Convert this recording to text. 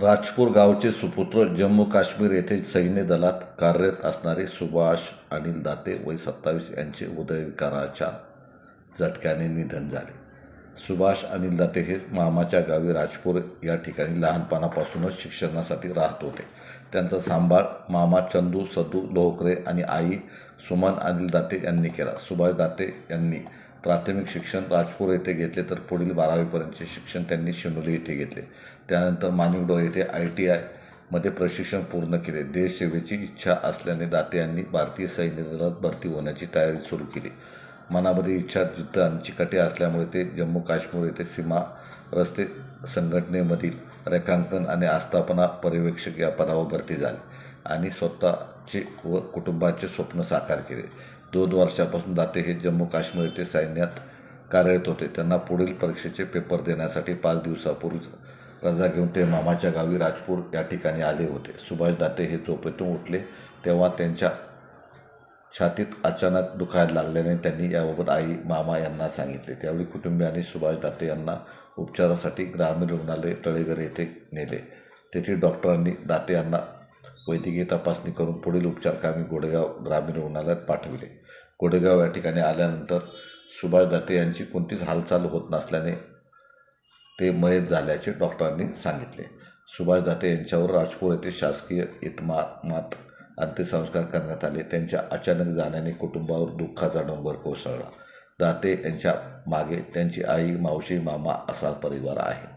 राजपूर गावचे सुपुत्र जम्मू काश्मीर येथे सैन्य दलात कार्यरत असणारे सुभाष अनिल दाते वय सत्तावीस यांचे हृदयविकाराच्या झटक्याने निधन झाले. सुभाष अनिल दाते हे मामाच्या गावी राजपूर या ठिकाणी लहानपणापासूनच शिक्षणासाठी राहत होते. त्यांचा सांभाळ मामा चंदू सदू लोहकरे आणि आई सुमन अनिल दाते यांनी केला. सुभाष दाते यांनी प्राथमिक शिक्षण राजपूर येथे घेतले तर पुढील बारावीपर्यंतचे शिक्षण त्यांनी शिनोली येथे घेतले. त्यानंतर मानिकडो येथे आय टी आयमध्ये प्रशिक्षण पूर्ण केले. देशसेवेची इच्छा असल्याने दाते यांनी भारतीय सैन्य दलात भरती होण्याची तयारी सुरू केली. मनामध्ये इच्छा जिद्द आणि चिकाटी असल्यामुळे ते जम्मू काश्मीर येथे सीमा रस्ते संघटनेमधील रेखांकन आणि आस्थापना पर्यवेक्षक या पदावर भरती झाले आणि स्वतःचे व कुटुंबाचे स्वप्न साकार केले. दोन वर्षापासून दाते हे जम्मू काश्मीर येथे सैन्यात कार्यरत होते. त्यांना पुढील परीक्षेचे पेपर देण्यासाठी पाच दिवसापूर्वीच रजा घेऊन ते मामाच्या गावी राजपूर या ठिकाणी आले होते. सुभाष दाते हे झोपेतून उठले तेव्हा त्यांच्या छातीत अचानक दुखायला लागल्याने त्यांनी याबाबत आई मामा यांना सांगितले. त्यावेळी कुटुंबियांनी सुभाष दाते यांना उपचारासाठी ग्रामीण रुग्णालय तळेघर येथे नेले. तेथील डॉक्टरांनी दाते यांना वैद्यकीय तपासणी करून पुढील उपचारकामी गोडेगाव ग्रामीण रुग्णालयात पाठविले. गोडेगाव या ठिकाणी आल्यानंतर सुभाष दाते यांची कोणतीच हालचाल होत नसल्याने ते मयत झाल्याचे डॉक्टरांनी सांगितले. सुभाष दाते यांच्यावर राजपूर येथे शासकीय इतमामात अंत्यसंस्कार करण्यात आले. त्यांच्या अचानक जाण्याने कुटुंबावर दुःखाचा डोंगर कोसळला. दाते यांच्या मागे त्यांची आई मावशी मामा असा परिवार आहे.